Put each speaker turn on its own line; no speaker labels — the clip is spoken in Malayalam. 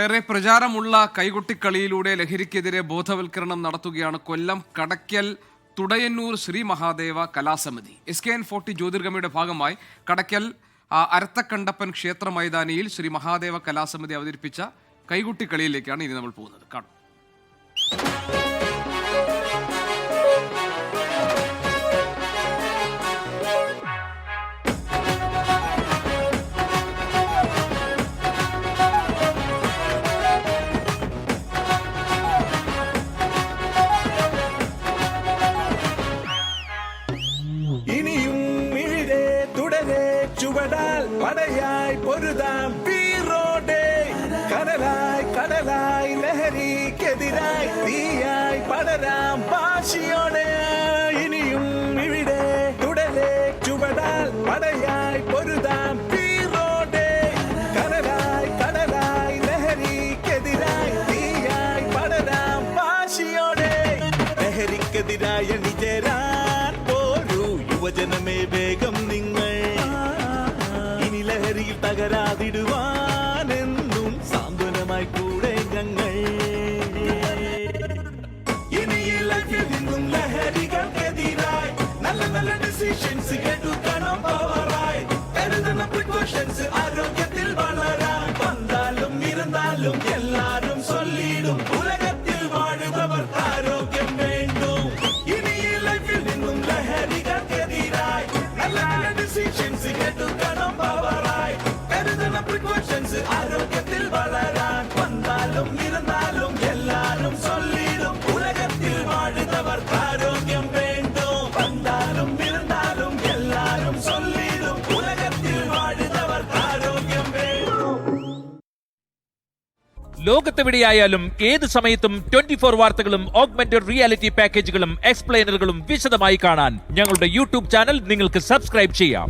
ഏറെ പ്രചാരമുള്ള കൈകൊട്ടിക്കളിയിലൂടെ ലഹരിക്കെതിരെ ബോധവൽക്കരണം നടത്തുകയാണ് കൊല്ലം കടയ്ക്കൽ തുടയന്നൂർ ശ്രീ മഹാദേവ കലാസമിതി. എസ് കെ എൻ ഫോർട്ടി ജ്യോതിർഗമയുടെ ഭാഗമായി കടയ്ക്കൽ അരത്തക്കണ്ടപ്പൻ ക്ഷേത്ര മൈതാനിയിൽ ശ്രീ മഹാദേവ കലാസമിതി അവതരിപ്പിച്ച കൈകൊട്ടിക്കളിയിലേക്കാണ് ഇനി നമ്മൾ പോകുന്നത്. കാണും.
ഇനിയും ഇഴിരെ തുടരെ ചുവടാൽ പടയായി പൊരുതാം വീറോടെ. കടലായി കടലായി ലഹരിക്കെതിരായി തീയായി പടരാം ഭാഷിയോടെ ഇനിയും ഇവിടെ തുടരെ ചുവടാൽ പടയായി പൊരുതാം വീറോടെ. ലഹരിയിൽ തകരാതിടുവാനെന്നും സാന്ത്വനമായി കൂടെ ഞങ്ങൾ ആരോഗ്യത്തിൽ വളരാൻ വന്നാലും ഇരുന്നാലും വന്നാലും ഇരുന്നാലും എല്ലാരും ചൊല്ലിടും. ഉലകത്തിൽ വാഴുന്നവർക്ക് ആരോഗ്യം വേണ്ടും? വന്നാലും ഇരുന്നാലും എല്ലാരും ചൊല്ലിടും. ഉലകത്തിൽ വാഴുന്നവർ ആരോഗ്യം വേണ്ടും?
ലോകത്തെവിടെയായാലും ഏത് സമയത്തും ട്വന്റി ഫോർ വാർത്തകളും ഓഗ്മെന്റഡ് റിയാലിറ്റി പാക്കേജുകളും എക്സ്പ്ലെയിനറുകളും വിശദമായി കാണാൻ ഞങ്ങളുടെ യൂട്യൂബ് ചാനൽ നിങ്ങൾക്ക് സബ്സ്ക്രൈബ് ചെയ്യാം.